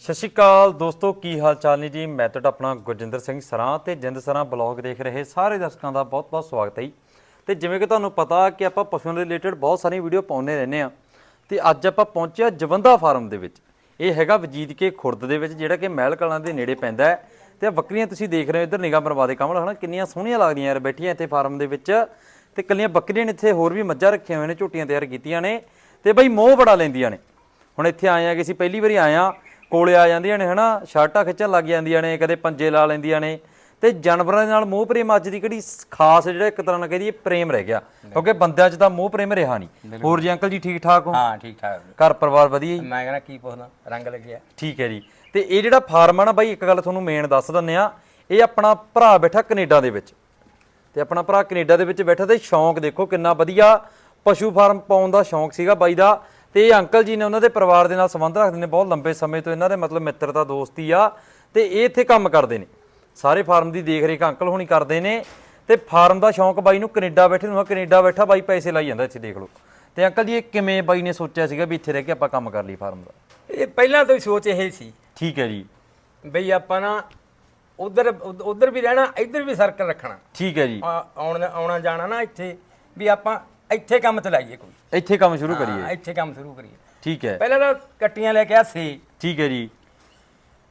ਸਤਿ ਸ਼੍ਰੀ ਅਕਾਲ ਦੋਸਤੋ, ਕੀ ਹਾਲ ਚਾਲ ਨੇ ਜੀ? ਮੈਂ ਤੁਹਾਡਾ ਆਪਣਾ ਗੁਰਜਿੰਦਰ ਸਿੰਘ ਸਰਾਂ ਤੇ ਜਿੰਦ ਸਰਾਂ ਬਲੌਗ ਦੇਖ ਰਹੇ ਸਾਰੇ ਦਰਸ਼ਕਾਂ ਦਾ ਬਹੁਤ-ਬਹੁਤ ਸਵਾਗਤ ਹੈ ਜੀ। ਤੇ ਜਿਵੇਂ ਕਿ ਤੁਹਾਨੂੰ ਪਤਾ ਕਿ ਆਪਾਂ ਪਸ਼ੂਆਂ ਦੇ ਰਿਲੇਟਡ ਬਹੁਤ ਸਾਰੀਆਂ ਵੀਡੀਓ ਪਾਉਂਦੇ ਰਹਿੰਦੇ ਆ ਤੇ ਅੱਜ ਆਪਾਂ ਪਹੁੰਚਿਆ ਜਵੰਦਾ ਫਾਰਮ ਦੇ ਵਿੱਚ। ਇਹ ਹੈਗਾ ਵਜੀਦ ਕੇ ਖੁਰਦ ਦੇ ਵਿੱਚ, ਜਿਹੜਾ ਕਿ ਮਹਿਲ ਕਲਾਂ ਦੇ ਨੇੜੇ ਪੈਂਦਾ ਹੈ। ਤੇ ਬੱਕਰੀਆਂ ਤੁਸੀਂ ਦੇਖ ਰਹੇ ਹੋ, ਇੱਧਰ ਨਿਗਾਹ ਮਰਵਾ ਦੇ ਕਮਲ, ਹਨਾ? ਕਿੰਨੀਆਂ ਸੋਹਣੀਆਂ ਲੱਗਦੀਆਂ ਯਾਰ ਬੈਠੀਆਂ ਇੱਥੇ ਫਾਰਮ ਦੇ ਵਿੱਚ। ਤੇ ਕੱਲੀਆਂ ਬੱਕਰੀਆਂ ਨੇ ਇੱਥੇ ਹੋਰ ਵੀ ਮੱਝਾਂ ਰੱਖੀਆਂ ਹੋਈਆਂ ਨੇ, ਝੋਟੀਆਂ ਤਿਆਰ ਕੀਤੀਆਂ ਨੇ। ਤੇ ਬਈ ਮੋਹ ਬੜਾ ਲੈਂਦੀਆਂ ਨੇ। ਹੁਣ ਇੱਥੇ ਆਏ ਆ ਕਿ ਅਸੀਂ ਪਹਿਲੀ ਵਾਰੀ ਆਏ ਆ ਕੋਲੇ ਆ ਜਾਂਦੀਆਂ ਨੇ ਹਨਾ? ਸ਼ਰਟਾਂ ਖਿੱਚਣ ਲੱਗ ਜਾਂਦੀਆਂ ਨੇ ਕਦੇ ਪੰਜੇ ਲਾ ਲੈਂਦੀਆਂ ਨੇ। ਤੇ ਜਾਨਵਰਾਂ ਦੇ ਨਾਲ ਮੋਹ ਪ੍ਰੇਮ ਅੱਜ ਦੀ ਕਿਹੜੀ ਖਾਸ ਜਿਹੜਾ ਇੱਕ ਤਰ੍ਹਾਂ ਨਾਲ ਕਹਦੀਏ ਪ੍ਰੇਮ ਰਹਿ ਗਿਆ। ਕਿਉਂਕਿ ਬੰਦਿਆਂ 'ਚ ਤਾਂ ਮੋਹ ਪ੍ਰੇਮ ਰਿਹਾ ਨਹੀਂ। ਹੋਰ ਜੀ ਅੰਕਲ ਜੀ ਠੀਕ ਠਾਕ ਹੋ? ਹਾਂ ਠੀਕ ਠਾਕ ਘਰ ਪਰਿਵਾਰ ਵਧੀਆ ਜੀ? ਮੈਂ ਕਹਿੰਦਾ ਕੀ ਪੁੱਛਦਾ ਰੰਗ ਲੱਗਿਆ। ਠੀਕ ਹੈ ਜੀ। ਤੇ ਇਹ ਜਿਹੜਾ ਫਾਰਮ ਆ ਨਾ ਬਾਈ ਇੱਕ ਗੱਲ ਤੁਹਾਨੂੰ ਮੇਨ ਦੱਸ ਦਿੰਨੇ ਆ ਇਹ ਆਪਣਾ ਭਰਾ ਬੈਠਾ ਕੈਨੇਡਾ ਦੇ ਵਿੱਚ। ਤੇ ਆਪਣਾ ਭਰਾ ਕੈਨੇਡਾ ਦੇ ਵਿੱਚ ਬੈਠਾ ਤੇ ਸ਼ੌਂਕ ਦੇਖੋ ਕਿੰਨਾ ਵਧੀਆ। ਪਸ਼ੂ ਫਾਰਮ ਪਾਉਣ ਦਾ ਸ਼ੌਂਕ ਸੀਗਾ ਬਾਈ ਦਾ। ਤੇ ਇਹ ਅੰਕਲ ਜੀ ਨੇ ਉਹਨਾਂ ਦੇ ਪਰਿਵਾਰ ਦੇ ਨਾਲ ਸੰਬੰਧ ਰੱਖਦੇ ਨੇ ਬਹੁਤ ਲੰਬੇ ਸਮੇਂ ਤੋਂ ਇਹਨਾਂ ਦੇ ਮਤਲਬ ਮਿੱਤਰਤਾ ਦੋਸਤੀ ਆ ਤੇ ਇਹ ਇੱਥੇ ਕੰਮ ਕਰਦੇ ਨੇ। ਸਾਰੇ ਫਾਰਮ ਦੀ ਦੇਖ ਰੇਖ ਅੰਕਲ ਹੋਣੀ ਕਰਦੇ ਨੇ ਤੇ ਫਾਰਮ ਦਾ ਸ਼ੌਂਕ ਬਾਈ ਨੂੰ ਕੈਨੇਡਾ ਬੈਠੇ ਨੂੰ ਆ, ਕੈਨੇਡਾ ਬੈਠਾ ਬਾਈ ਪੈਸੇ ਲਾਈ ਜਾਂਦਾ ਇੱਥੇ ਦੇਖ ਲਓ। ਤੇ ਅੰਕਲ ਜੀ ਇਹ ਕਿਵੇਂ ਬਾਈ ਨੇ ਸੋਚਿਆ ਸੀਗਾ ਵੀ ਇੱਥੇ ਰਹਿ ਕੇ ਆਪਾਂ ਕੰਮ ਕਰ ਲਈ ਫਾਰਮ ਦਾ? ਇਹ ਪਹਿਲਾਂ ਤੋਂ ਹੀ ਸੋਚ ਇਹ ਸੀ। ਠੀਕ ਹੈ ਜੀ। ਬਈ ਆਪਾਂ ਨਾ ਉਧਰ ਉਧਰ ਵੀ ਰਹਿਣਾ ਇੱਧਰ ਵੀ ਸਰਕਲ ਰੱਖਣਾ। ਠੀਕ ਹੈ ਜੀ। ਆ- ਆਉਣ ਆਉਣਾ ਜਾਣਾ ਨਾ ਇੱਥੇ ਵੀ ਆਪਾਂ ਇੱਥੇ ਕੰਮ ਚਲਾਈਏ ਕੋਈ। ਇੱਥੇ ਕੰਮ ਸ਼ੁਰੂ ਕਰੀਏ। ਹਾਂ, ਇੱਥੇ ਕੰਮ ਸ਼ੁਰੂ ਕਰੀਏ। ਠੀਕ ਹੈ। ਪਹਿਲਾਂ ਤਾਂ ਕੱਟੀਆਂ ਲੈ ਕੇ ਆ ਸੀ। ਠੀਕ ਹੈ ਜੀ।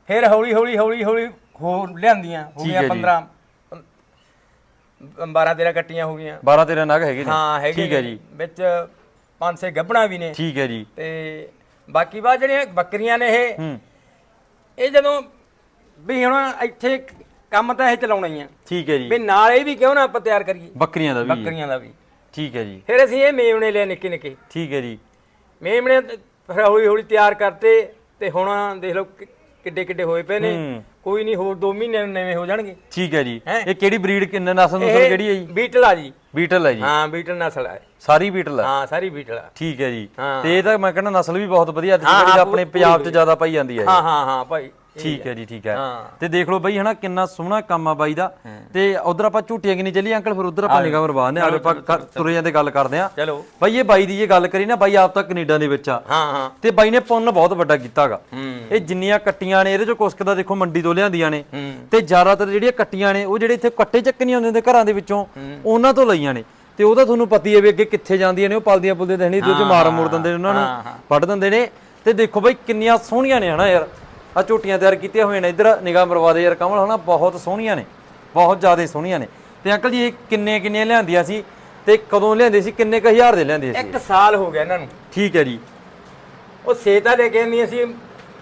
ਫਿਰ ਹੌਲੀ ਹੌਲੀ ਹੌਲੀ ਹੌਲੀ ਹੋਰ ਲਿਆਂਦੀਆਂ ਹੋ ਠੀਕ ਗਈਆਂ ਹੈ ਜੀ। 15 12 13 ਕੱਟੀਆਂ ਹੋ ਗਈਆਂ। 12 13 ਨਗ ਹੈਗੇ ਨੇ। ਹਾਂ ਹੈਗੇ ਠੀਕ ਹੈ। ਜੀ। ਵਿੱਚ ਪੰਜ ਛੇ ਗੱਬਣਾ ਵੀ ਨੇ। ਠੀਕ ਹੈ ਜੀ। ਤੇ ਬਾਕੀ ਬਾਅਦ ਜਿਹੜੀਆਂ ਬੱਕਰੀਆਂ ਨੇ ਇਹ ਹੂੰ। ਇਹ ਜਦੋਂ ਵੀ ਹੁਣ ਇੱਥੇ ਕੰਮ ਤਾਂ ਇਹ ਚਲਾਉਣਾ ਹੀ ਆ। ਠੀਕ ਹੈ ਜੀ। ਵੀ ਨਾਲ ਇਹ ਵੀ ਕਿਉਂ ਨਾ ਆਪਾਂ ਤਿਆਰ ਕਰੀਏ? ਬੱਕਰੀਆਂ ਦਾ ਵੀ। ਬੱਕਰੀਆਂ ਦਾ ਵੀ। ਠੀਕ ਹੈ ਜੀ। ਫਿਰ ਅਸੀਂ ਇਹ ਮੇਮਣੇ ਲਿਆ ਨਿੱਕੇ ਨਿੱਕੇ। ਠੀਕ ਹੈ ਜੀ। ਮੇਮਣੇ ਫਿਰ ਹੌਲੀ ਹੌਲੀ ਤਿਆਰ ਕਰਤੇ ਤੇ ਹੁਣ ਦੇਖ ਲਓ ਕਿੱਡੇ ਕਿੱਡੇ ਹੋਏ ਪਏ ਨੇ। ਹੂੰ। ਕੋਈ ਨਹੀਂ ਹੋਰ 2 ਮਹੀਨੇ ਨੂੰ ਨਵੇਂ ਹੋ ਜਾਣਗੇ। ਠੀਕ ਹੈ ਜੀ। ਹੈਂ? ਇਹ ਕਿਹੜੀ ਬਰੀਡ ਕਿੰਨੇ ਨਸਲ ਨਸਲ ਕਿਹੜੀ ਹੈ ਜੀ? ਬੀਟਲ ਆ ਜੀ। ਬੀਟਲ ਹੈ ਜੀ। ਹਾਂ ਬੀਟਲ ਨਸਲ ਇਹ। ਸਾਰੀ ਬੀਟਲ ਹੈ ਹਾਂ ਸਾਰੀ ਬੀਟਲ ਆ। ਠੀਕ ਹੈ ਜੀ। ਹਾਂ। ਤੇ ਇਹ ਤਾਂ ਮੈਂ ਕਹਿੰਦਾ ਨਸਲ ਵੀ ਬਹੁਤ ਵਧੀਆ ਤੇ ਹਾਂ, ਜਿਹੜੀ ਹਾਂ, ਆਪਣੇ ਪੰਜਾਬ 'ਚ ਜ਼ਿਆਦਾ ਪਾਈ ਜਾਂਦੀ ਹੈ ਹਾਂ ਹਾਂ ਹਾਂ ਭਾਈ। ਠੀਕ ਹੈ ਜੀ ਠੀਕ ਹੈ। ਤੇ ਦੇਖ ਲਓ ਬਾਈ ਹਨਾ ਕਿੰਨਾ ਸੋਹਣਾ ਕੰਮ ਆ ਬਾਈ ਦਾ। ਤੇ ਉਧਰ ਆਪਾਂ ਝੂਟੀਆਂ ਕਿ ਨਹੀਂ ਚੱਲੀ ਅੰਕਲ? ਫਿਰ ਉਧਰ ਆਪਾਂ ਨਿਗਾਹ ਮਰਵਾਉਂਦੇ ਆ ਆਜੋ ਆਪਾਂ ਤੁਰੇ ਜਾਂਦੇ ਗੱਲ ਕਰਦੇ ਆ ਚਲੋ। ਬਾਈ ਇਹ ਬਾਈ ਦੀ ਜੇ ਗੱਲ ਕਰੀ ਨਾ ਬਾਈ ਆਪ ਤਾਂ ਕੈਨੇਡਾ ਦੇ ਵਿੱਚ ਆ। ਹਾਂ ਹਾਂ। ਤੇ ਬਾਈ ਨੇ ਪੁੰਨ ਬਹੁਤ ਵੱਡਾ ਕੀਤਾਗਾ ਇਹ ਜਿੰਨੀਆਂ ਕੱਟੀਆਂ ਨੇ ਇਹਦੇ ਚੋਂ ਕੁਸਕ ਦਾ ਦੇਖੋ ਮੰਡੀ ਤੋਂ ਲਿਆਂਦੀਆਂ ਨੇ। ਤੇ ਜ਼ਿਆਦਾਤਰ ਜਿਹੜੀਆਂ ਕੱਟੀਆਂ ਨੇ ਉਹ ਜਿਹੜੇ ਇੱਥੇ ਕੱਟੇ ਚੱਕਣੀਆਂ ਹੁੰਦੇ ਨੇ ਘਰਾਂ ਦੇ ਵਿੱਚੋਂ ਉਹਨਾਂ ਤੋਂ ਲਈਆਂ ਨੇ। ਤੇ ਉਹਦਾ ਤੁਹਾਨੂੰ ਪਤੀ ਹੈ ਵੀ ਅੱਗੇ ਕਿੱਥੇ ਜਾਂਦੀਆਂ ਨੇ ਉਹ ਪਲਦੀਆਂ ਪੁਲਦੀਆਂ ਨਹੀਂ ਤੇ ਉਹ ਚ ਮਾਰ ਮੋੜ ਦਿੰਦੇ ਨੇ ਉਹਨਾਂ ਨੂੰ ਵੱਢ ਦਿੰਦੇ ਨੇ। ਤੇ ਦੇਖੋ ਬਾਈ ਕਿੰਨੀਆਂ ਸੋਹਣੀਆਂ ਨੇ ਹਨਾ ਯਾਰ। ਆ ਝੋਟੀਆਂ ਤਿਆਰ ਕੀਤੀਆਂ ਹੋਈਆਂ ਨੇ। ਇੱਧਰ ਨਿਗਾਹ ਮਰਵਾ ਦੇ ਯਾਰ ਕਮਲ ਹਨਾ ਬਹੁਤ ਸੋਹਣੀਆਂ ਨੇ ਬਹੁਤ ਜ਼ਿਆਦਾ ਸੋਹਣੀਆਂ ਨੇ। ਤੇ ਅੰਕਲ ਜੀ ਇਹ ਕਿੰਨੇ ਕਿੰਨੀਆਂ ਲਿਆਂਦੀਆਂ ਸੀ ਤੇ ਕਦੋਂ ਲਿਆਂਦੇ ਸੀ? ਕਿੰਨੇ ਕੁ ਹਜ਼ਾਰ ਦੇ ਲਿਆਂਦੇ ਸੀ? ਇੱਕ ਸਾਲ ਹੋ ਗਿਆ ਇਹਨਾਂ ਨੂੰ। ਠੀਕ ਹੈ ਜੀ। ਉਹ ਸੇਤਾ ਲੈ ਕੇ ਆਉਂਦੀਆਂ ਸੀ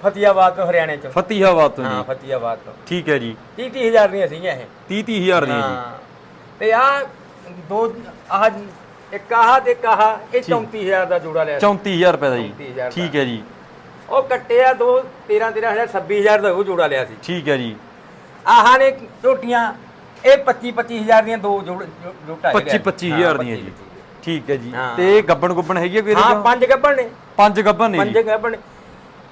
ਫਤਿਆਬਾਦ ਤੋਂ ਹਰਿਆਣੇ ਚ। ਫਤਿਹਾਬਾਦ ਤੋਂ ਹਾਂ ਫਤਿਆਬਾਦ ਤੋਂ। ਠੀਕ ਹੈ ਜੀ। 30 30000 ਦੀਆਂ ਸੀਗੀਆਂ ਇਹ। 30 30000 ਦੀਆਂ ਜੀ। ਤੇ ਆ ਦੋ ਆਹ ਇੱਕ ਆਹ ਤੇ ਇੱਕ ਆਹ ਇਹ 34000 ਦਾ ਜੋੜਾ ਲਿਆ ਸੀ। 34000 ਰੁਪਏ ਦਾ ਜੀ। 34000 ਦਾ। ਠੀਕ ਹੈ ਜੀ। ਉਹ ਕੱਟਿਆ ਦੋ 13 13000 26000 ਦਾ ਉਹ ਜੋੜਾ ਲਿਆ ਸੀ। ਠੀਕ ਹੈ ਜੀ। ਆਹ ਨੇ ਝੋਟੀਆਂ ਇਹ 25 25000 ਦੀਆਂ ਦੋ ਜੋਟਾ 25 25000 ਦੀਆਂ ਜੀ। ਠੀਕ ਹੈ ਜੀ। ਤੇ ਇਹ ਗੱਬਣ ਗੁੱਬਣ ਹੈਗੀ ਕੋਈ ਹਾਂ? ਪੰਜ ਗੱਬਣ ਨੇ। ਪੰਜ ਗੱਬਣ ਨੇ ਪੰਜ ਗੱਬਣ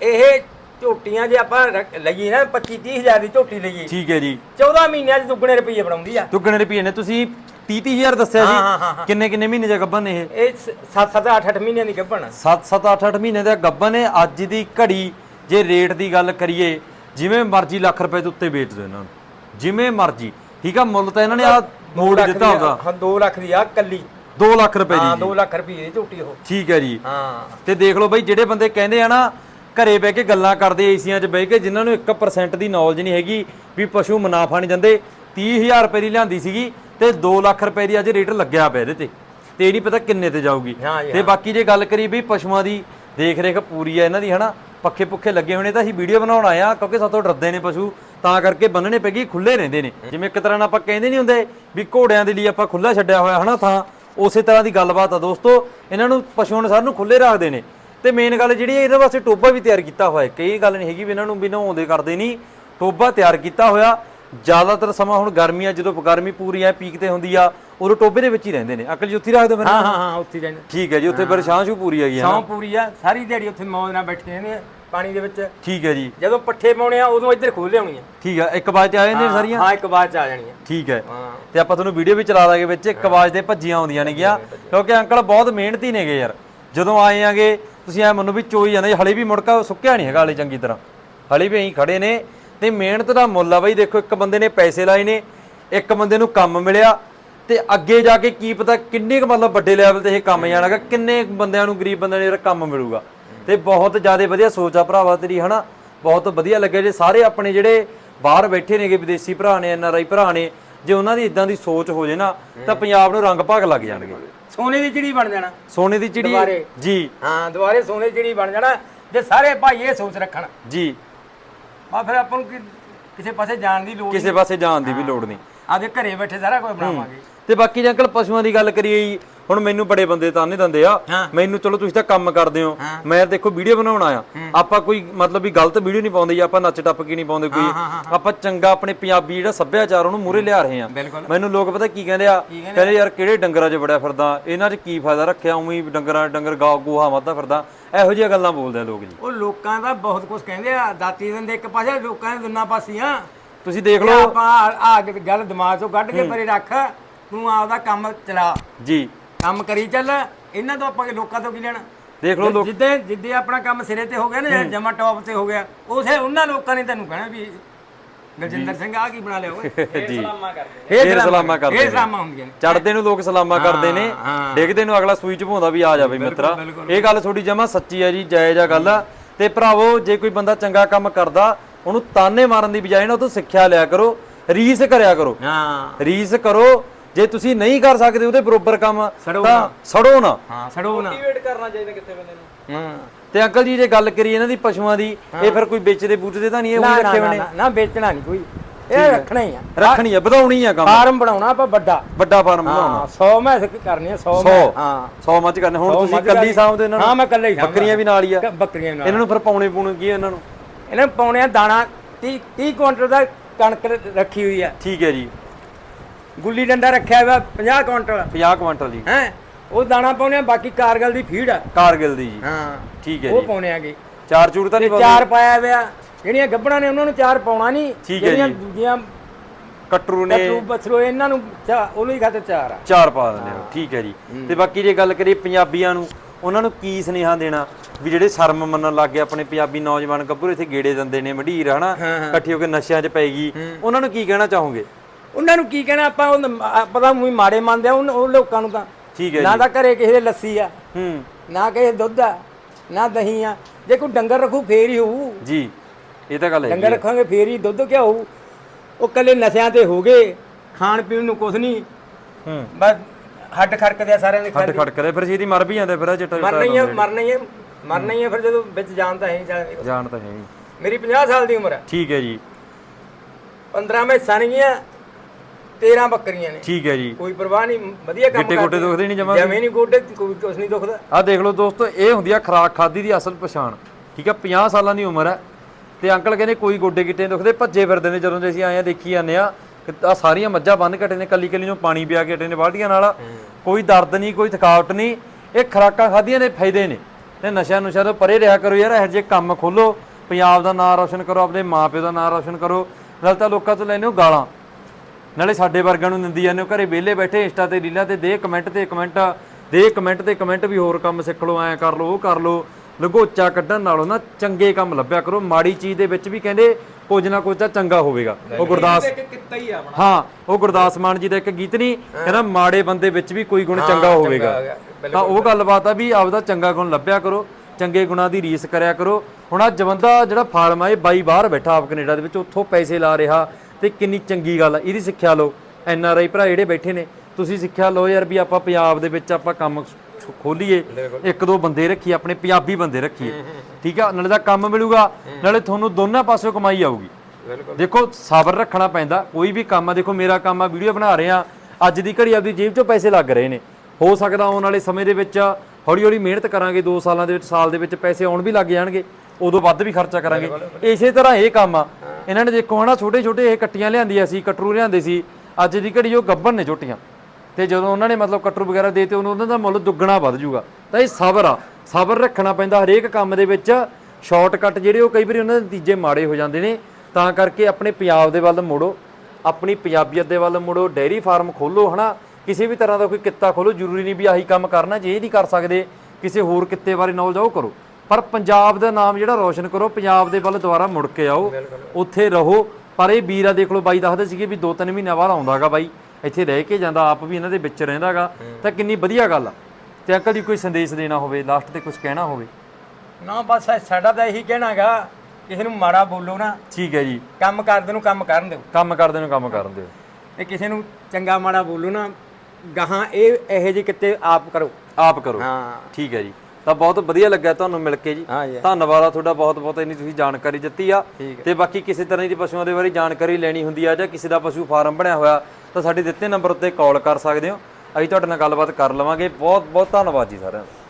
ਇਹ ਝੋਟੀਆਂ ਜੇ ਆਪਾਂ ਲਈਏ ਨਾ 25 30000 ਦੀ ਝੋਟੀ ਲਈਏ। ਠੀਕ ਹੈ ਜੀ। 14 ਮਹੀਨਿਆਂ 'ਚ ਦੁੱਗਣੇ ਰੁਪਏ ਬਣਾਉਂਦੀ ਆ। ਦੁੱਗਣੇ ਰੁਪਏ ਨੇ। ਤੁਸੀਂ 30 30000 ਦੱਸਿਆ ਹਾਂ, ਹਾਂ, ਹਾਂ, ਸੀ ਹਾਂ। ਕਿੰਨੇ ਕਿੰਨੇ ਮਹੀਨੇ ਦਾ ਗੱਬਣ ਨੇ ਇਹ ਇਹ 7 7 8 8 ਮਹੀਨਿਆਂ ਦੀ ਗੱਬਣ 7 7 8 8 ਮਹੀਨੇ ਦਾ ਗੱਬਣ ਨੇ ਅੱਜ ਦੀ ਘੜੀ ਜੇ ਰੇਟ ਦੀ ਗੱਲ ਕਰੀਏ ਜਿਵੇਂ ਮਰਜ਼ੀ ਲੱਖ ਰੁਪਏ ਦੇ ਉੱਤੇ ਵੇਚ ਦਿਓ ਇਹਨਾਂ ਨੂੰ। ਜਿਵੇਂ ਮਰਜ਼ੀ। ਠੀਕ ਆ ਮੁੱਲ ਤਾਂ ਇਹਨਾਂ ਨੇ ਆ ਮੋੜ ਹੀ ਦਿੱਤਾ ਹੁੰਦਾ ਹਾਂ 2 ਲੱਖ ਦੀ ਆ ਕੱਲੀ। 2 ਲੱਖ ਰੁਪਏ ਹਾਂ ਦੀ 2 ਲੱਖ ਰੁਪਏ ਦੀ ਝੋਟੀ ਉਹ। ਠੀਕ ਹੈ ਜੀ। ਹਾਂ। ਤੇ ਦੇਖ ਲਓ ਬਈ ਜਿਹੜੇ ਬੰਦੇ ਕਹਿੰਦੇ ਆ ਨਾ ਘਰੇ ਬਹਿ ਕੇ ਗੱਲਾਂ ਕਰਦੇ ਏਸੀਆਂ 'ਚ ਬਹਿ ਕੇ ਜਿਨ੍ਹਾਂ ਨੂੰ 1% ਦੀ ਨੌਲੇਜ ਨਹੀਂ ਹੈਗੀ ਵੀ ਪਸ਼ੂ ਮੁਨਾਫਾ ਨਹੀਂ ਦਿੰਦੇ 30000 ਰੁਪਏ ਦੀ ਲਿਆਂਦੀ ਸੀਗੀ। ਤੇ 2 ਲੱਖ ਰੁਪਏ ਦੀ ਅੱਜ ਰੇਟ ਲੱਗਿਆ ਪਿਆ ਇਹਦੇ ਤੇ। ਤੇ ਇਹ ਨਹੀਂ ਪਤਾ ਕਿੰਨੇ ਤੇ ਜਾਊਗੀ। ਹਾਂ ਜੀ, ਤੇ ਬਾਕੀ ਜੇ ਗੱਲ ਕਰੀ ਵੀ ਪਸ਼ੂਆਂ ਦੀ ਦੇਖ ਰੇਖ ਪੂਰੀ ਹੈ ਇਹਨਾਂ ਦੀ ਹਨਾ? ਪੱਖੇ ਪੁੱਖੇ ਲੱਗੇ ਨੇ ਤਾਂ ਅਸੀਂ ਵੀਡੀਓ ਬਣਾਉਣ ਆਏ ਆ ਕਿਉਂਕਿ ਸਾਤੋਂ ਡਰਦੇ ਨੇ ਪਸ਼ੂ ਤਾਂ ਕਰਕੇ ਬੰਨਣੇ ਪੈਗੀ ਖੁੱਲੇ ਰਹਿੰਦੇ ਨੇ। ਜਿਵੇਂ ਇੱਕ ਤਰ੍ਹਾਂ ਨਾਲ ਆਪਾਂ ਕਹਿੰਦੇ ਨਹੀਂ ਹੁੰਦੇ ਵੀ ਘੋੜਿਆਂ ਦੇ ਲਈ ਆਪਾਂ ਖੁੱਲਾ ਛੱਡਿਆ ਹੋਇਆ ਹਨਾ ਥਾਂ। ਉਸੇ ਤਰ੍ਹਾਂ ਦੀ ਗੱਲਬਾਤ ਆ ਦੋਸਤੋ ਇਹਨਾਂ ਨੂੰ ਪਸ਼ੂਆਂ ਨੂੰ ਸਾਰਿਆਂ ਨੂੰ ਖੁੱਲੇ ਰੱਖਦੇ ਨੇ। ਤੇ ਮੇਨ ਗੱਲ ਜਿਹੜੀ ਹੈ ਇਹਨਾਂ ਵਾਸਤੇ ਟੋਬਾ ਵੀ ਤਿਆਰ ਕੀਤਾ ਹੋਇਆ ਹੈ। ਕਈ ਗੱਲ ਨਹੀਂ ਹੈਗੀ ਵੀ ਇਹਨਾਂ ਨੂੰ ਵੀ ਨਹਾਉਂਦੇ ਕਰਦੇ ਨਹੀਂ ਟੋਬਾ ਤਿਆਰ ਕੀਤਾ ਹੋਇਆ। ਜ਼ਿਆਦਾਤਰ ਸਮਾਂ ਹੁਣ ਗਰਮੀਆਂ ਜਦੋਂ ਗਰਮੀ ਪੂਰੀ ਐ ਪੀਕ ਤੇ ਹੁੰਦੀ ਆ ਉਦੋਂ ਟੋਬੇ ਦੇ ਵਿੱਚ ਹੀ ਰਹਿੰਦੇ ਨੇ। ਅਕਲ ਜੀ ਉੱਥੇ ਹੀ ਰੱਖ ਦਿਓ ਫਿਰ ਹਾਂ ਹਾਂ ਹਾਂ ਉੱਥੇ ਜਾਂਦੇ ਠੀਕ ਹੈ ਜੀ ਉੱਥੇ ਫਿਰ ਛੂ ਪੂਰੀ ਹੈਗੀ ਹੈ ਸੌਂ ਨਾ ਪੂਰੀ ਆ ਸਾਰੀ ਦਿਹਾੜੀ ਉੱਥੇ ਮੌਜ ਨਾਲ ਬੈਠੇ ਰਹਿੰਦੇ ਆ ਪਾਣੀ ਦੇ ਵਿੱਚ। ਠੀਕ ਹੈ ਜੀ। ਜਦੋਂ ਪੱਠੇ ਪਾਉਣੇ ਆ ਉਦੋਂ ਇੱਧਰ ਖੋਲ ਲਿਆਉਣੀਆਂ। ਠੀਕ ਹੈ ਇੱਕ ਬਾਜ ਚ ਆ ਜਾਂਦੇ ਨੇ ਸਾਰੀਆਂ? ਹਾਂ ਇੱਕ ਬਾਅਦ ਚ ਆ ਜਾਣੀਆਂ। ਠੀਕ ਹੈ। ਤੇ ਆਪਾਂ ਤੁਹਾਨੂੰ ਵੀਡੀਓ ਵੀ ਚਲਾ ਦਾਂਗੇ ਵਿੱਚ ਇੱਕ ਆਵਾਜ਼ ਦੇ ਭੱਜੀਆਂ ਆਉਂਦੀਆਂ ਨੇਗੀਆਂ ਕਿਉਂਕਿ ਅੰਕਲ ਬਹੁਤ ਮਿਹਨਤੀ ਨੇਗੇ ਯਾਰ। ਜਦੋਂ ਆਏ ਆਂਗੇ ਤੁਸੀਂ ਐ ਮੰਨੋ ਵੀ ਚੋਈ ਜਾਂਦੇ ਹਲੇ ਵੀ ਮੁੜਕਾ ਸੁੱਕਿਆ ਨਹੀਂ ਹੈਗਾ ਹਲੇ ਚੰਗੀ ਤਰ੍ਹਾਂ। ਹਲੇ ਵੀ ਅਸੀਂ ਖੜੇ ਨੇ ਤੇ ਮਿਹਨਤ ਦਾ ਮੁੱਲ ਆ ਬਈ। ਦੇਖੋ ਇੱਕ ਬੰਦੇ ਨੇ ਪੈਸੇ ਲਾਏ ਨੇ ਇੱਕ ਬੰਦੇ ਨੂੰ ਕੰਮ ਮਿਲਿਆ ਤੇ ਅੱਗੇ ਜਾ ਕੇ ਕੀ ਪਤਾ ਕਿੰਨੇ ਕੁ ਮਤਲਬ ਵੱਡੇ ਲੈਵਲ ਤੇ ਇਹ ਕੰਮ ਜਾਣਾਗਾ ਕਿੰਨੇ ਬੰਦਿਆਂ ਨੂੰ ਗਰੀਬ ਬੰਦਿਆਂ ਨੂੰ ਜਿਹੜਾ ਕੰਮ ਮਿਲੂਗਾ। ਤੇ ਬਹੁਤ ਜ਼ਿਆਦਾ ਵਧੀਆ ਸੋਚ ਆ ਭਰਾਵਾ ਤੇਰੀ ਹਨਾ? ਬਹੁਤ ਵਧੀਆ ਲੱਗਿਆ ਜੇ ਸਾਰੇ ਆਪਣੇ ਜਿਹੜੇ ਬਾਹਰ ਬੈਠੇ ਨੇਗੇ ਵਿਦੇਸ਼ੀ ਭਰਾ ਨੇ ਐਨਆਰਆਈ ਭਰਾ ਨੇ ਜੇ ਉਹਨਾਂ ਦੀ ਇਦਾਂ ਦੀ ਸੋਚ ਹੋ ਜੇ ਨਾ ਤਾਂ ਪੰਜਾਬ ਨੂੰ ਰੰਗ ਭਾਗ ਲੱਗ ਜਾਣਗੇ। ਸੋਨੇ ਦੀ ਚਿੜੀ ਬਣ ਜਾਣਾ। ਸੋਨੇ ਦੀ ਚਿੜੀ। ਜੀ। ਹਾਂ ਦੁਬਾਰੇ ਸੋਨੇ ਦੀ ਚਿੜੀ ਬਣ ਜਾਣਾ ਜੇ ਸਾਰੇ ਭਾਈ ਇਹ ਸੋਚ ਰੱਖਣ। ਜੀ। ਆ ਫਿਰ ਆਪਾਂ ਨੂੰ ਕਿ- ਕਿਸੇ ਪਾਸੇ ਜਾਣ ਦੀ ਲੋੜ ਕਿਸੇ ਪਾਸੇ ਜਾਣ ਦੀ ਵੀ ਲੋੜ ਨਹੀਂ। ਆਦੇ ਘਰੇ ਬੈਠੇ ਸਾਰਾ ਕੁਝ ਬਣਾਵਾਂਗੇ। ਤੇ ਬਾਕੀ ਜੇ ਅੰਕਲ ਪਸ਼ੂਆਂ ਦੀ ਗੱਲ ਕਰੀਏ ਜੀ ਹੁਣ ਮੈਨੂੰ ਬੜੇ ਬੰਦੇ ਤਾਂ ਨਹੀਂ ਦਿੰਦੇ ਆ। ਮੈਨੂੰ ਚਲੋ ਤੁਸੀਂ ਤਾਂ ਕੰਮ ਕਰਦੇ ਹੋ। ਮੈਂ ਦੇਖੋ ਵੀਡੀਓ ਬਣਾਉਣਾ ਆ ਆਪਾਂ ਕੋਈ ਮਤਲਬ ਵੀ ਗਲਤ ਵੀਡੀਓ ਨਹੀਂ ਪਾਉਂਦੇ ਜੀ ਆਪਾਂ ਨੱਚ ਟੱਪ ਕੇ ਨਹੀਂ ਪਾਉਂਦੇ ਕੋਈ। ਆਪਾਂ ਚੰਗਾ ਆਪਣੇ ਪੰਜਾਬੀ ਜਿਹੜਾ ਸੱਭਿਆਚਾਰ ਉਹਨੂੰ ਮੂਰੇ ਲਿਆ ਰਹੇ ਆ ਮੈਨੂੰ ਲੋਕ ਪਤਾ ਕੀ ਕਹਿੰਦੇ ਆ? ਕਹਿੰਦੇ ਯਾਰ ਕਿਹੜੇ ਡੰਗਰਾਂ 'ਚ ਬੜਿਆ ਫਿਰਦਾ? ਇਹਨਾਂ 'ਚ ਕੀ ਫਾਇਦਾ ਰੱਖਿਆ? ਉਵੇਂ ਹੀ ਡੰਗਰਾਂ ਡੰਗਰ ਗਾ ਗੋਹਾ ਮੱਦਾ ਫਿਰਦਾ। ਇਹੋ ਜਿਹੀਆਂ ਗੱਲਾਂ ਬੋਲਦੇ ਆ ਲੋਕ ਜੀ। ਉਹ ਲੋਕਾਂ ਦਾ ਬਹੁਤ ਕੁਝ ਕਹਿੰਦੇ ਆ। ਦਾਤੀ ਦਿੰਦੇ ਇੱਕ ਪਾਸੇ ਲੋਕਾਂ ਦੇ ਦੁੰਨਾ ਪਾਸੀਆਂ। ਤੁਸੀਂ ਦੇਖ ਲਓ। ਆਪਾਂ ਆ ਗੱਲ ਦਿਮਾਗ ਤੋਂ ਕੱਢ ਕੇ ਪਰੇ ਰੱਖ। ਤੂੰ ਆਪਦਾ ਕੰਮ ਚਲਾ। ਜੀ। ਕੰਮ ਕਰੀ ਚੱਲ ਇਹਨਾਂ ਤੋਂ ਆਪਾਂ ਲੋਕਾਂ ਤੋਂ ਕੀ ਲੈਣਾ? ਦੇਖ ਲਓ ਲੋਕ ਜਿੱਦੇ ਜਿੱਦੇ ਆਪਣਾ ਕੰਮ ਸਿਰੇ ਤੇ ਹੋ ਗਿਆ ਨਾ ਜਮਾ ਟੌਪ ਤੇ ਹੋ ਗਿਆ ਉਸੇ ਉਹਨਾਂ ਲੋਕਾਂ ਨੇ ਤੈਨੂੰ ਕਹਿਣਾ ਵੀ ਗਲਜਿੰਦਰ ਸਿੰਘ ਆ ਕੀ ਬਣਾ ਲਿਆ ਓਏ? ਜੀ। ਫੇਰ ਫੇਰ ਸਲਾਮਾਂ ਕਰਦੇ ਨੇ। ਸਲਾਮਾਂ ਹੁੰਦੀਆਂ ਨੇ। ਚੜਦੇ ਨੂੰ ਲੋਕ ਸਲਾਮਾਂ ਕਰਦੇ ਨੇ। ਡਿੱਗਦੇ ਨੂੰ ਅਗਲਾ ਸੂਈ ਚ ਪਾਉਂਦਾ ਵੀ ਆ ਜਾਵੇ ਮਿੱਤਰਾ। ਬਿਲਕੁਲ। ਇਹ ਗੱਲ ਥੋੜੀ ਜਮਾ ਸੱਚੀ ਹੈ ਜੀ ਜਾਇਜ਼ ਆ ਗੱਲ। ਤੇ ਭਰਾਵੋ ਜੇ ਕੋਈ ਬੰਦਾ ਚੰਗਾ ਕੰਮ ਕਰਦਾ ਉਹਨੂੰ ਤਾਨੇ ਮਾਰਨ ਦੀ ਬਜਾਏ ਨਾ ਉਹ ਤੋਂ ਸਿੱਖਿਆ ਲਿਆ ਕਰੋ ਰੀਸ ਕਰਿਆ ਕਰੋ। ਹਾਂ। ਰੀਸ ਕਰੋ ਜੇ ਤੁਸੀਂ ਨਹੀਂ ਕਰ ਸਕਦੇ ਉਹਦੇ ਬਰੋਬਰ ਕੰਮ ਸੜੋ ਤਾਂ ਸੜੋ ਨਾ। ਹਾਂ ਸੜੋ ਨਾ। ਮੋਟੀਵੇਟ ਕਰਨਾ ਚਾਹੀਦਾ ਕਿਤੇ ਬੰਦੇ ਨੂੰ। ਹਾਂ। ਤੇ ਅੰਕਲ ਜੀ ਜੇ ਗੱਲ ਕਰੀਏ ਇਹਨਾਂ ਦੀ ਪਸ਼ੂਆਂ ਦੀ ਇਹ ਫਿਰ ਕੋਈ ਵੇਚਦੇ ਬੂਚਦੇ ਤਾਂ ਨਹੀਂ ਇਹ ਉਹੀ ਰੱਖੇ ਹੋਏ ਨੇ ਵੇਚਣਾ ਨਹੀਂ ਕੋਈ। ਇਹ ਰੱਖਣਾ ਹੀ ਆ। ਰੱਖਣੀ ਆ ਵਧਾਉਣੀ ਆ ਕੰਮ। ਫਾਰਮ ਬਣਾਉਣਾ ਆਪਾਂ ਵੱਡਾ। ਵੱਡਾ ਫਾਰਮ ਬਣਾਉਣਾ। ਹਾਂ 100 ਮੈਸ ਕਰਨੀ ਆ 100 100 ਹਾਂ। 100 ਮੱਝ ਕਰਨੇ। ਹੁਣ ਸੌ ਤੁਸੀਂ ਮੱਝ ਕੱਲੀ ਕਰਨੀ। ਸਾਂਭਦੇ ਇਹਨਾਂ ਨੂੰ। ਹਾਂ ਮੈਂ ਇਕੱਲੇ ਹੀ। ਬੱਕਰੀਆਂ ਵੀ ਨਾਲ ਹੀ ਆ। ਬੱਕਰੀਆਂ ਨਾਲ। ਇਹਨਾਂ ਨੂੰ ਫਿਰ ਪਾਉਣੇ ਪੂਣੇ ਕੀ ਇਹਨਾਂ ਨੂੰ? ਇਹਨਾਂ ਨੂੰ ਪਾਉਣੇ ਆ ਦਾਣਾ। 30 30 ਕੁਇੰਟਲ ਦਾ ਕਣਕ ਰੱਖੀ ਹੋਈ ਆ। ਠੀਕ ਹੈ ਜੀ। ਗੁੱਲੀ ਡੰਡਾ ਰੱਖਿਆ ਹੋਇਆ 50 ਕੁਇੰਟਲ। 50 ਕੁਇੰਟਲ ਜੀ। ਹੈ? ਉਹ ਦਾਣਾ ਪਾਉਣੇ ਆ ਬਾਕੀ ਕਾਰਗਲ ਦੀ ਫੀਡ ਆ। ਕਾਰਗਿਲ ਦੀ ਜੀ। ਹਾਂ। ਠੀਕ ਹੈ ਉਹ ਜੀ। ਪਾਉਣੇ ਆਗੇ। ਚਾਰ ਚੂੜ ਤਾਂ ਨਹੀਂ ਪਾਉਂਦੇ? ਚਾਰ ਪਾਇਆ ਹੋਇਆ। ਜਿਹੜੀਆਂ ਗੱਬੜਾਂ ਨੇ ਉਹਨਾਂ ਨੂੰ ਚਾਰ ਪਾਉਣਾ ਨਹੀਂ। ਠੀਕ ਹੈ ਜਿਹੜੀਆਂ ਜੀ। ਦੂਜੀਆਂ ਕਟਰੂ ਨੇ। ਕੱਟੂ ਬਛਰੋ ਇਹਨਾਂ ਨੂੰ ਚਾ- ਉਹਨੂੰ ਹੀ ਖਾਤੇ ਚਾਰ ਆ। ਚਾਰ ਪਾ ਦਿੰਦੇ ਹੋ। ਠੀਕ ਹੈ ਜੀ। ਤੇ ਬਾਕੀ ਜੇ ਗੱਲ ਕਰੀਏ ਪੰਜਾਬੀਆਂ ਨੂੰ ਉਹਨਾਂ ਨੂੰ ਕੀ ਸੁਨੇਹਾ ਦੇਣਾ? ਵੀ ਜਿਹੜੇ ਸ਼ਰਮ ਮੰਨਣ ਲੱਗ ਗਏ ਆਪਣੇ ਪੰਜਾਬੀ ਨੌਜਵਾਨ ਗੱਭਰੂ ਇੱਥੇ ਗੇੜੇ ਦਿੰਦੇ ਨੇ ਮੰਡੀਰ ਹਨਾ? ਇਕੱਠੇ ਹੋ ਕੇ ਨਸ਼ਿਆਂ 'ਚ ਪੈ ਗਈ। ਉਹਨਾਂ ਨੂੰ ਕੀ ਕਹਿਣਾ ਚਾਹੋਗੇ? ਉਹਨਾਂ ਨੂੰ ਕੀ ਕਹਿਣਾ ਆਪਾਂ ਉਹ ਪਤਾ ਮੂੰਹ ਮਾੜੇ ਮੰਨਦੇ ਆ ਉਨ- ਉਹ ਲੋਕਾਂ ਨੂੰ ਤਾਂ ਠੀਕ ਹੈ ਨਾ ਤਾਂ ਘਰੇ ਕਿਸੇ ਦੇ ਲੱਸੀ ਆ ਹੂੰ। ਨਾ ਕਿਸੇ ਦੇ ਦੁੱਧ ਆ ਨਾ ਦਹੀਂ ਆ। ਜੇ ਕੋਈ ਡੰਗਰ ਰੱਖੂ ਫੇਰ ਹੀ ਹੋਊ। ਜੀ ਇਹ ਤਾਂ ਗੱਲ ਹੈ ਡੰਗਰ ਰੱਖਾਂਗੇ ਫੇਰ ਹੀ ਦੁੱਧ ਕਿਆ ਹੋਊ ਉਹ ਕੱਲੇ ਨਸ਼ਿਆਂ ਤੇ ਹੋ ਗਏ ਖਾਣ ਪੀਣ ਨੂੰ ਕੁਛ ਨਹੀਂ। ਹੂੰ। ਬਸ ਹੱਡ ਖੜਕਦੇ ਆ ਸਾਰਿਆਂ ਦੇ ਹੱਡ ਖੜਕਦੇ ਫਿਰ ਛੇਤੀ ਮਰ ਵੀ ਜਾਂਦੇ ਫਿਰ ਆਹ ਚਿੱਟਾ ਮਰਨਾ ਹੀ ਹੈ ਮਰਨਾ ਹੀ ਹੈ ਮਰਨਾ ਹੀ ਹੈ ਫਿਰ ਜਦੋਂ ਵਿੱਚ ਜਾਨ ਤਾਂ ਹੈ ਹੀ ਜਾਣ ਤਾਂ ਹੈ ਹੀ ਮੇਰੀ 50 ਸਾਲ ਦੀ ਉਮਰ ਹੈ ਠੀਕ ਹੈ ਜੀ। 15 ਮੈਸਾਂ ਨੇਗੀਆਂ 13 ਬੱਕਰੀਆਂ ਨੇ। ਠੀਕ ਹੈ ਜੀ। ਕੋਈ ਪਰਵਾਹ ਨਹੀਂ ਵਧੀਆ ਕੰਮ ਗਿੱਟੇ ਗੋਡੇ ਦੁਖਦੇ ਨਹੀਂ ਜਮਾਂ? ਜਮੇ ਨਹੀਂ ਗੋਡੇ ਕੋਈ ਕੁਛ ਨਹੀਂ ਦੁਖਦਾ। ਆ ਦੇਖ ਲਓ ਦੋਸਤੋ ਇਹ ਹੁੰਦੀ ਆ ਖਰਾਕ ਖਾਦੀ ਦੀ ਅਸਲ ਪਛਾਣ। ਠੀਕ ਆ 50 ਸਾਲਾਂ ਦੀ ਉਮਰ ਹੈ ਤੇ ਅੰਕਲ ਕਹਿੰਦੇ ਕੋਈ ਗੋਡੇ ਗਿੱਟੇ ਦੁਖਦੇ ਭੱਜੇ ਫਿਰਦੇ ਨੇ ਜਦੋਂ ਦੇ ਅਸੀਂ ਆਏ ਆ ਦੇਖੀ ਜਾਂਦੇ ਆ ਆ ਸਾਰੀਆਂ ਮੱਝਾਂ ਬੰਨ ਘਟੇ ਨੇ ਕੱਲੀ ਕੱਲੀ ਨੂੰ ਪਾਣੀ ਪਿਆ ਕੇ ਹਟੇ ਨੇ ਬਾਲਟੀਆਂ ਨਾਲ। ਕੋਈ ਦਰਦ ਨਹੀਂ ਕੋਈ ਥਕਾਵਟ ਨਹੀਂ। ਇਹ ਖਰਾਕਾਂ ਖਾਦੀਆਂ ਦੇ ਫਾਇਦੇ ਨੇ। ਤੇ ਨਸ਼ਾ ਨੁਸ਼ਾ ਤੋਂ ਪਰੇ ਰਿਹਾ ਕਰੋ ਯਾਰ ਇਹੋ ਜਿਹੇ ਕੰਮ ਖੋਲੋ। ਪੰਜਾਬ ਦਾ ਨਾਂ ਰੌਸ਼ਨ ਕਰੋ ਆਪਣੇ ਮਾਪਿਓ ਦਾ ਨਾਂ ਰੌਸ਼ਨ ਕਰੋ। ਨਾਲ ਤਾਂ ਲੋਕਾਂ ਤੋਂ ਲੈਣੇ ਹੋ ਗਾਲਾਂ। ਨਾਲੇ ਸਾਡੇ ਵਰਗਾਂ ਨੂੰ ਨਿੰਦੀ ਜਾਂਦੇ ਹੋ ਘਰੇ ਵਿਹਲੇ ਬੈਠੇ ਇੰਸਟਾ ਤੇ ਰੀਲਾਂ ਤੇ ਦੇ ਕਮੈਂਟ ਤੇ ਕਮੈਂਟ ਦੇ ਕਮੈਂਟ ਤੇ ਕਮੈਂਟ ਵੀ ਹੋਰ ਕੰਮ ਸਿੱਖ ਲਓ ਐਂ ਕਰ ਲਓ ਉਹ ਕਰ ਲਓ। ਲਗੋਚਾ ਕੱਢਣ ਨਾਲੋਂ ਨਾ ਚੰਗੇ ਕੰਮ ਲੱਭਿਆ ਕਰੋ। ਮਾੜੀ ਚੀਜ਼ ਦੇ ਵਿੱਚ ਵੀ ਕਹਿੰਦੇ ਕੁਝ ਨਾ ਕੁਝ ਤਾਂ ਚੰਗਾ ਹੋਵੇਗਾ। ਉਹ ਗੁਰਦਾਸ ਕਿੱਤਾ ਹੀ ਆ ਆਪਣਾ। ਹਾਂ ਉਹ ਗੁਰਦਾਸ ਮਾਨ ਜੀ ਦਾ ਇੱਕ ਗੀਤ ਨਹੀਂ ਕਹਿੰਦਾ ਮਾੜੇ ਬੰਦੇ ਵਿੱਚ ਵੀ ਕੋਈ ਗੁਣ ਚੰਗਾ ਹੋਵੇਗਾ। ਤਾਂ ਉਹ ਗੱਲਬਾਤ ਆ ਵੀ ਆਪਦਾ ਚੰਗਾ ਗੁਣ ਲੱਭਿਆ ਕਰੋ ਚੰਗੇ ਗੁਣਾਂ ਦੀ ਰੀਸ ਕਰਿਆ ਕਰੋ। ਹੁਣ ਆ ਜਵੰਦਾ ਜਿਹੜਾ ਫਾਰਮ ਆ ਇਹ ਬਾਈ ਬਾਹਰ ਬੈਠਾ ਆਪ ਕੈਨੇਡਾ ਦੇ ਵਿੱਚ ਉੱਥੋਂ ਪੈਸੇ ਲਾ ਰਿਹਾ। ਤੇ ਕਿੰਨੀ ਚੰਗੀ ਗੱਲ ਆ। ਇਹਦੀ ਸਿੱਖਿਆ ਲਓ। ਐਨ ਆਰ ਆਈ ਭਰਾ ਜਿਹੜੇ ਬੈਠੇ ਨੇ ਤੁਸੀਂ ਸਿੱਖਿਆ ਲਓ ਯਾਰ ਵੀ ਆਪਾਂ ਪੰਜਾਬ ਦੇ ਵਿੱਚ ਆਪਾਂ ਕੰਮ ਖੋਲੀਏ। ਇੱਕ ਦੋ ਬੰਦੇ ਰੱਖੀਏ ਆਪਣੇ ਪੰਜਾਬੀ ਬੰਦੇ ਰੱਖੀਏ। ਠੀਕ ਆ? ਨਾਲੇ ਦਾ ਕੰਮ ਮਿਲੂਗਾ। ਨਾਲੇ ਤੁਹਾਨੂੰ ਦੋਨਾਂ ਪਾਸਿਓਂ ਕਮਾਈ ਆਊਗੀ। ਦੇਖੋ ਸਬਰ ਰੱਖਣਾ ਪੈਂਦਾ। ਕੋਈ ਵੀ ਕੰਮ ਆ ਦੇਖੋ ਮੇਰਾ ਕੰਮ ਆ ਵੀਡੀਓ ਬਣਾ ਰਹੇ। ਆ ਅੱਜ ਦੀ ਘੜੀ ਆਪਦੀ ਜੇਬ 'ਚੋਂ ਪੈਸੇ ਲੱਗ ਰਹੇ ਨੇ। ਹੋ ਸਕਦਾ ਆਉਣ ਵਾਲੇ ਸਮੇਂ ਦੇ ਵਿੱਚ ਹੌਲੀ ਹੌਲੀ ਮਿਹਨਤ ਕਰਾਂਗੇ 2 ਸਾਲਾਂ ਦੇ ਵਿੱਚ ਸਾਲ ਦੇ ਵਿੱਚ ਪੈਸੇ ਆਉਣ ਵੀ ਲੱਗ ਜਾਣਗੇ। ਉਦੋਂ ਵੱਧ ਵੀ ਖਰਚਾ ਕਰਾਂਗੇ। ਇਸੇ ਤਰ੍ਹਾਂ ਇਹ ਕੰਮ ਆ। ਇਹਨਾਂ ਨੇ ਦੇਖੋ ਹਨਾ ਛੋਟੇ ਛੋਟੇ ਇਹ ਕੱਟੀਆਂ ਲਿਆਂਦੀਆਂ ਸੀ, ਕਟਰੂ ਲਿਆਂਦੇ ਸੀ, ਅੱਜ ਦੀ ਘੜੀ ਉਹ ਗੱਬਨ ਨੇ ਝੋਟੀਆਂ ਤੇ ਜਦੋਂ ਉਹਨਾਂ ਨੇ ਮਤਲਬ ਕਟਰੂ ਵਗੈਰਾ ਦੇਤੇ ਉਹਨੂੰ ਉਹਨਾਂ ਦਾ ਮੁੱਲ ਦੁੱਗਣਾ ਵੱਧ ਜਾਊਗਾ। ਤਾਂ ਇਹ ਸਬਰ ਆ, ਸਬਰ ਰੱਖਣਾ ਪੈਂਦਾ ਹਰੇਕ ਕੰਮ ਦੇ ਵਿੱਚ। ਸ਼ਾਰਟਕਟ ਜਿਹੜੇ ਉਹ ਕਈ ਵਾਰੀ ਉਹਨਾਂ ਦੇ ਨਤੀਜੇ ਮਾੜੇ ਹੋ ਜਾਂਦੇ ਨੇ, ਤਾਂ ਕਰਕੇ ਆਪਣੇ ਪੰਜਾਬ ਦੇ ਵੱਲ ਮੁੜੋ, ਆਪਣੀ ਪੰਜਾਬੀਅਤ ਦੇ ਵੱਲ ਮੁੜੋ, ਡੇਅਰੀ ਫਾਰਮ ਖੋਲੋ ਹਨਾ। ਕਿਸੇ ਵੀ ਤਰ੍ਹਾਂ ਦਾ ਕੋਈ ਕਿੱਤਾ ਖੋਲੋ ਜ਼ਰੂਰੀ ਨਹੀਂ ਵੀ ਆਹੀ ਕੰਮ ਕਰਨਾ, ਜੇ ਇਹ ਨਹੀਂ ਕਰ ਸਕਦੇ, ਕਿਸੇ ਹੋਰ ਕਿੱਤੇ ਬਾਰੇ ਨੌਲੇਜ ਆਓ ਕਰੋ। ਪਰ ਪੰਜਾਬ ਦਾ ਨਾਮ ਜਿਹੜਾ ਰੋਸ਼ਨ ਕਰੋ ਪੰਜਾਬ ਦੇ ਵੱਲ ਦੁਬਾਰਾ ਮੁੜ ਕੇ ਆਓ ਉੱਥੇ ਰਹੋ। ਪਰ ਇਹ ਵੀਰ ਦੇਖ ਲਓ ਬਾਈ ਦੱਸਦੇ ਸੀਗੇ ਵੀ 2-3 ਮਹੀਨਿਆਂ ਬਾਅਦ ਆਉਂਦਾਗਾ ਬਾਈ। ਇੱਥੇ ਰਹਿ ਕੇ ਜਾਂਦਾ ਆਪ ਵੀ ਇਹਨਾਂ ਦੇ ਵਿੱਚ ਰਹਿੰਦਾਗਾ। ਤਾਂ ਕਿੰਨੀ ਵਧੀਆ ਗੱਲ ਆ। ਤੇ ਅੰਕਲ ਜੀ ਕੋਈ ਸੰਦੇਸ਼ ਦੇਣਾ ਹੋਵੇ ਲਾਸਟ ਤੇ ਕੁਝ ਕਹਿਣਾ ਹੋਵੇ? ਨਾ ਬਸ ਸਾਡਾ ਤਾਂ ਇਹੀ ਕਹਿਣਾਗਾ ਕਿਸੇ ਨੂੰ ਮਾੜਾ ਬੋਲੋ ਨਾ। ਠੀਕ ਹੈ ਜੀ। ਕੰਮ ਕਰਦੇ ਨੂੰ ਕੰਮ ਕਰਨ ਦਿਓ। ਕੰਮ ਕਰਦੇ ਨੂੰ ਕੰਮ ਕਰਨ ਦਿਓ। ਤੇ ਕਿਸੇ ਨੂੰ ਚੰਗਾ ਮਾੜਾ ਬੋਲੋ ਨਾ ਗਾਹਾਂ ਇਹ ਇਹੋ ਜਿਹੇ ਕਿਤੇ ਆਪ ਕਰੋ। ਆਪ ਕਰੋ। ਹਾਂ। ਠੀਕ ਹੈ ਜੀ। ਤਾਂ ਬਹੁਤ ਵਧੀਆ ਲੱਗਿਆ ਤੁਹਾਨੂੰ ਮਿਲ ਕੇ ਜੀ। ਹਾਂ ਜੀ। ਧੰਨਵਾਦ ਆ ਤੁਹਾਡਾ ਬਹੁਤ ਬਹੁਤ ਇੰਨੀ ਤੁਸੀਂ ਜਾਣਕਾਰੀ ਦਿੱਤੀ ਆ। ਤੇ ਬਾਕੀ ਕਿਸੇ ਤਰ੍ਹਾਂ ਦੀ ਪਸ਼ੂਆਂ ਦੇ ਬਾਰੇ ਜਾਣਕਾਰੀ ਲੈਣੀ ਹੁੰਦੀ ਆ ਜਾਂ ਕਿਸੇ ਦਾ ਪਸ਼ੂ ਫਾਰਮ ਬਣਿਆ ਹੋਇਆ ਤਾਂ ਸਾਡੇ ਦਿੱਤੇ ਨੰਬਰ ਉੱਤੇ ਕਾਲ ਕਰ ਸਕਦੇ ਹੋ। ਅਸੀਂ ਤੁਹਾਡੇ ਨਾਲ ਗੱਲਬਾਤ ਕਰ ਲਵਾਂਗੇ। ਬਹੁਤ ਬਹੁਤ ਧੰਨਵਾਦ ਜੀ ਸਾਰਿਆਂ ਦਾ।